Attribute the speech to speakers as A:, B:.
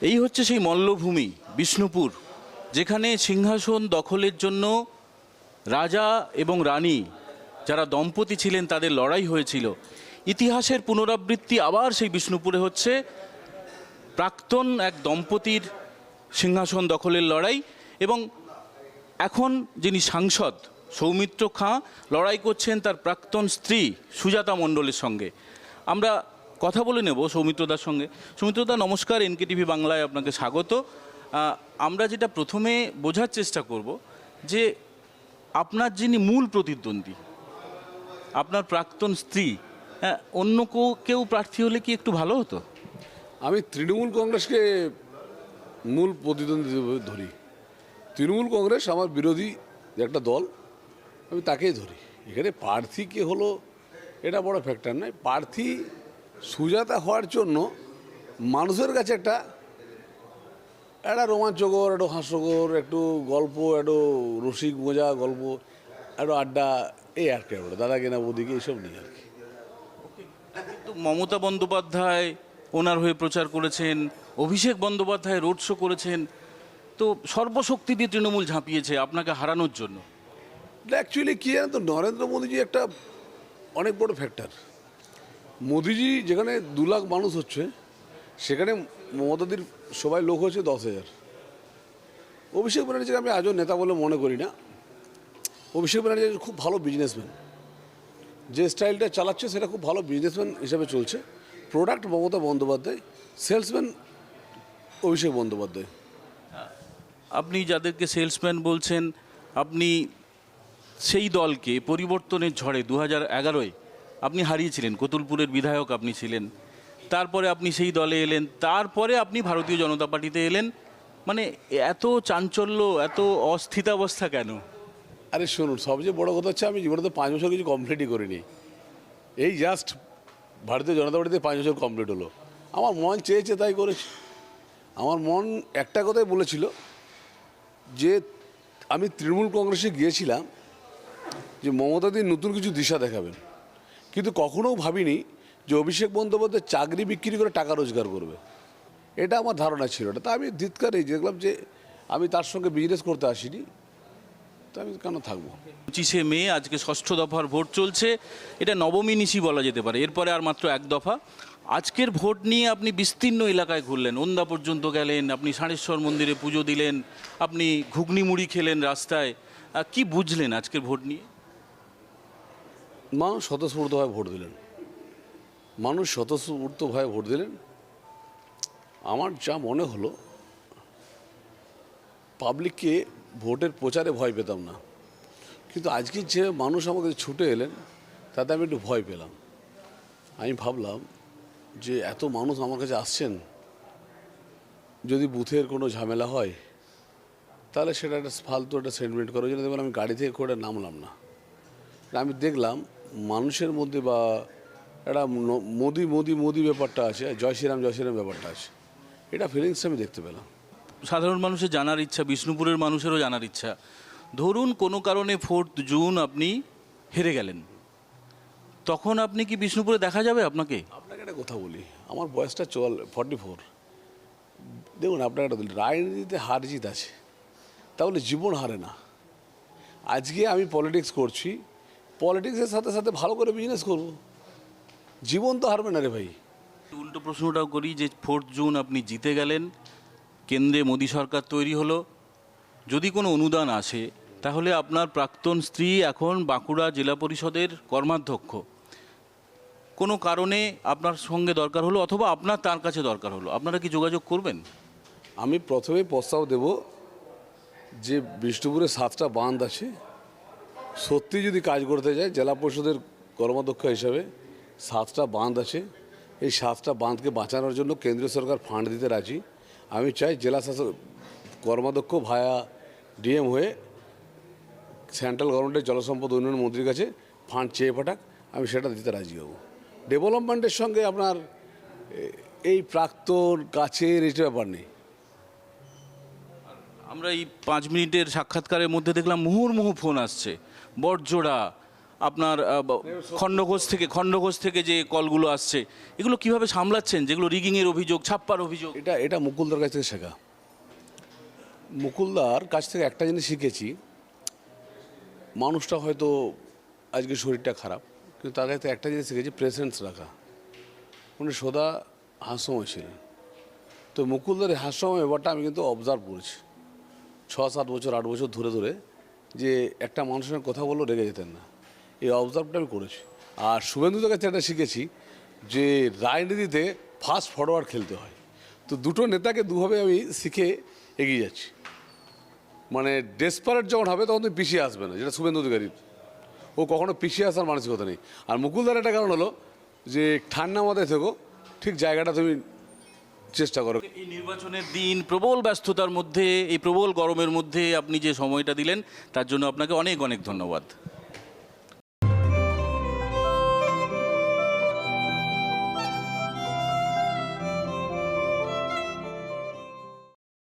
A: এই হচ্ছে সেই মল্লভূমি, বিষ্ণুপুর, যেখানে সিংহাসন দখলের জন্য রাজা এবং রানী যারা দম্পতি ছিলেন তাদের লড়াই হয়েছিল। ইতিহাসের পুনরাবৃত্তি আবার সেই বিষ্ণুপুরে হচ্ছে। প্রাক্তন এক দম্পতির সিংহাসন দখলের লড়াই এবং এখন যিনি সাংসদ সৌমিত্র খাঁ লড়াই করছেন তার প্রাক্তন স্ত্রী সুজাতা মণ্ডলের সঙ্গে। আমরা কথা বলে নেব সৌমিত্রদার সঙ্গে। সৌমিত্রদা নমস্কার এনকেটিভি বাংলায় আপনাকে স্বাগত। আমরা যেটা প্রথমে বোঝার চেষ্টা করব যে আপনার যিনি মূল প্রতিদ্বন্দ্বী আপনার প্রাক্তন স্ত্রী হ্যাঁ, অন্য কেউ কেউ প্রার্থী হলে কি একটু ভালো হতো?
B: আমি তৃণমূল কংগ্রেসকে মূল প্রতিদ্বন্দ্বী ধরি। তৃণমূল কংগ্রেস আমার বিরোধী একটা দল আমি তাকেই ধরি। এখানে প্রার্থী কে হলো এটা বড় ফ্যাক্টর নয়। প্রার্থী সুজাতা হওয়ার জন্য মানুষের কাছে একটা একটা রোমাঞ্চকর একটু হাস্যকর একটু গল্প একটু রসিক মজা গল্প একটু আড্ডা এই আর কি দাদা কেনা বৌদিকে এইসব নিয়ে আর কি।
A: কিন্তু মমতা বন্দ্যোপাধ্যায় ওনার হয়ে প্রচার করেছেন অভিষেক বন্দ্যোপাধ্যায় রোড শো করেছেন তো সর্বশক্তি দিয়ে তৃণমূল ঝাঁপিয়েছে আপনাকে হারানোর জন্য।
B: অ্যাকচুয়ালি কী জানেন তো নরেন্দ্র মোদীজি একটা অনেক বড় ফ্যাক্টর মোদিজি যেখানে দু লাখ মানুষ হচ্ছে, সেখানে মমতাদির সবাই লোক হচ্ছে দশ হাজার। অভিষেক ব্যানার্জিকে আমি আজও নেতা বলে মনে করি না। অভিষেক ব্যানার্জি খুব ভালো বিজনেসম্যান যে স্টাইলটা চালাচ্ছে, সেটা খুব ভালো বিজনেসম্যান হিসেবে চলছে। Product Mamata Bandyopadhyay salesman Abhishek Bandyopadhyay.
A: আপনি যাদেরকে সেলসম্যান বলছেন, আপনি সেই দলকে পরিবর্তনের ঝড়ে দু হাজার এগারোয় আপনি হারিয়েছিলেন, কতুলপুরের বিধায়ক আপনি ছিলেন। তারপরে আপনি সেই দলে এলেন, তারপরে আপনি ভারতীয় জনতা পার্টিতে এলেন। মানে এত চাঞ্চল্য, এত অস্থিতাবস্থা কেন?
B: আরে শুনুন, সবচেয়ে বড় কথা হচ্ছে আমি জীবনে তো পাঁচ বছর কিছু কমপ্লিটই করিনি। এই জাস্ট ভারতীয় জনতা পার্টিতে পাঁচ বছর কমপ্লিট হলো। আমার মন চেয়েছে তাই করেছি। আমার মন একটা কথাই বলেছিল যে আমি তৃণমূল কংগ্রেসে গিয়েছিলাম যে মমতাদি নতুন কিছু দিশা দেখাবেন। কিন্তু কখনো ভাবিনি যে অভিষেক বন্দ্যোপাধ্যায় চাকরি বিক্রি করে টাকা রোজগার করবে। এটা আমার ধারণা ছিল না। তা আমি ধিৎকারেই দেখলাম যে আমি তার সঙ্গে বিজনেস করতে আসিনি। তো আমি কেন থাকব?
A: পঁচিশে মে, আজকে ষষ্ঠ দফার ভোট চলছে। এটা নবমী নিশি বলা যেতে পারে। এরপরে আর মাত্র এক দফা। আজকের ভোট নিয়ে আপনি বিস্তীর্ণ এলাকায় ঘুরলেন। ওন্দা পর্যন্ত গেলেন, আপনি ষাঁড়েশ্বর মন্দিরে পুজো দিলেন, আপনি ঘুগনি মুড়ি খেলেন রাস্তায়। কি বুঝলেন আজকের ভোট নিয়ে?
B: মানুষ স্বতঃস্ফূর্তভাবে ভোট দিলেন। মানুষ স্বতঃস্ফূর্তভাবে ভোট দিলেন। আমার যা মনে হলো পাবলিককে ভোটের প্রচারে ভয় পেতাম না। কিন্তু আজকে যে মানুষ আমাকে ছুটে এলেন, তাতে আমি একটু ভয় পেলাম। আমি ভাবলাম যে এত মানুষ আমার কাছে আসছেন, যদি বুথের কোনো ঝামেলা হয়, তাহলে সেটা একটা ফালতু একটা সেন্টমেন্ট করার জন্য দেখবেন আমি গাড়ি থেকে করে নামলাম না। আমি দেখলাম মানুষের মধ্যে বা একটা মোদি মোদি মোদি ব্যাপারটা আছে জয় শ্রীরাম জয় শ্রীরাম ব্যাপারটা আছে। এটা ফিলিংস আমি দেখতে পেলাম।
A: সাধারণ মানুষের জানার ইচ্ছা বিষ্ণুপুরের মানুষেরও জানার ইচ্ছা। ধরুন কোনো কারণে ফোর্থ জুন আপনি হেরে গেলেন। তখন আপনি কি বিষ্ণুপুরে দেখা যাবে আপনাকে?
B: আপনাকে একটা কথা বলি আমার বয়সটা চল ফর্টি ফোর দেখুন আপনাকে একটা বলি রাজনীতিতে হার জিত আছে তাহলে জীবন হারে না। আজকে আমি পলিটিক্স করছি পলিটিক্সের সাথে সাথে ভালো করে বিজনেস করব। জীবন তো হারবে না রে ভাই।
A: উল্টো প্রশ্নটাও করি যে ফোর্থ জুন আপনি জিতে গেলেন কেন্দ্রে মোদী সরকার তৈরি হলো যদি কোনো অনুদান আসে তাহলে আপনার প্রাক্তন স্ত্রী এখন বাঁকুড়া জেলা পরিষদের কর্মাধ্যক্ষ। কোনো কারণে আপনার সঙ্গে দরকার হলো অথবা আপনার তার কাছে দরকার হলো আপনারা কি যোগাযোগ করবেন?
B: আমি প্রথমে প্রস্তাব দেব যে বিষ্ণুপুরে সাতটা বাঁধ আছে সত্যি যদি কাজ করতে যায়, জেলা পরিষদের কর্মাধ্যক্ষ হিসাবে সাতটা বাঁধ আছে। এই সাতটা বাঁধকে বাঁচানোর জন্য কেন্দ্রীয় সরকার ফান্ড দিতে রাজি। আমি চাই জেলা শাসক কর্মাধ্যক্ষ ভায়া ডিএম হয়ে সেন্ট্রাল গভর্নমেন্টের জলসম্পদ উন্নয়ন মন্ত্রীর কাছে ফান্ড চেয়ে পাঠাক, আমি সেটা দিতে রাজি হব। ডেভেলপমেন্টের সঙ্গে আপনার, এই প্রাক্তন কাছের এটা ব্যাপার নেই।
A: আমরা এই পাঁচ মিনিটের সাক্ষাৎকারের মধ্যে দেখলাম মুহুর্মুহু ফোন আসছে। বটজোড়া, আপনার খণ্ডঘোষ থেকে খণ্ডঘোষ থেকে যে কলগুলো আসছে, এগুলো কীভাবে সামলাচ্ছেন? যেগুলো রিগিংয়ের অভিযোগ, ছাপ্পার অভিযোগ?
B: এটা এটা মুকুলদার কাছ থেকে শেখা। মুকুলদার কাছ থেকে একটা জিনিস শিখেছি। মানুষটা হয়তো আজকে শরীরটা খারাপ, কিন্তু তার কাছ একটা জিনিস শিখেছি প্রেসেন্স রাখা। উনি সদা হাস্যময় ছিলেন। তো মুকুলদার এই হাস্যময় ব্যাপারটা আমি কিন্তু অবজার্ভ করেছি। ছ, সাত বছর, আট বছর ধরে ধরে যে একটা মানুষের কথা বললেও রেগে যেতেন না। এই অবজার্ভটা আমি করেছি। আর শুভেন্দুদের কাছে একটা শিখেছি যে রাজনীতিতে ফাস্ট ফরওয়ার্ড খেলতে হয়। তো দুটো নেতাকে দুভাবে আমি শিখে এগিয়ে যাচ্ছি। মানে ডেসপারেট যখন হবে তখন তুমি পিছিয়ে আসবে না, যেটা শুভেন্দু অধিকারী। ও কখনো পিছিয়ে আসার মানসিকতা নেই। আর মুকুলদার একটা কারণ হলো যে ঠান্ডা মাথায় থেকো, ঠিক জায়গাটা তুমি চেষ্টা করো।
A: এই নির্বাচনের দিন প্রবল ব্যস্ততার মধ্যে, এই প্রবল গরমের মধ্যে আপনি যে সময়টা দিলেন, তার জন্য আপনাকে অনেক অনেক ধন্যবাদ।